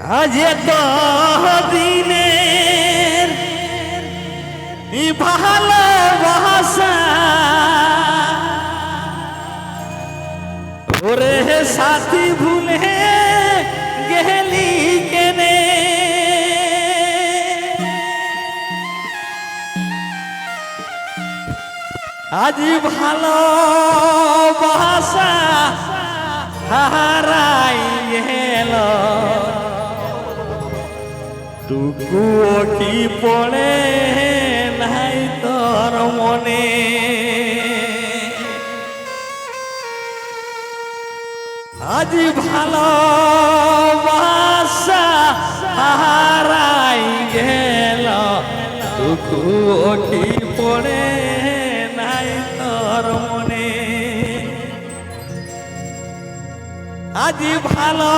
আজ দিনের ভালোবাসা ওরে সাথী ভুলে গেলি কেনে? আজ ভালোবাসা হারাই গেল টুকু কি পড়ে, নাই তোর মনে। আজ ভালোবাসা হারাই গেল। টুকু কি পড়ে, নাই তোর মনে। আজ ভালো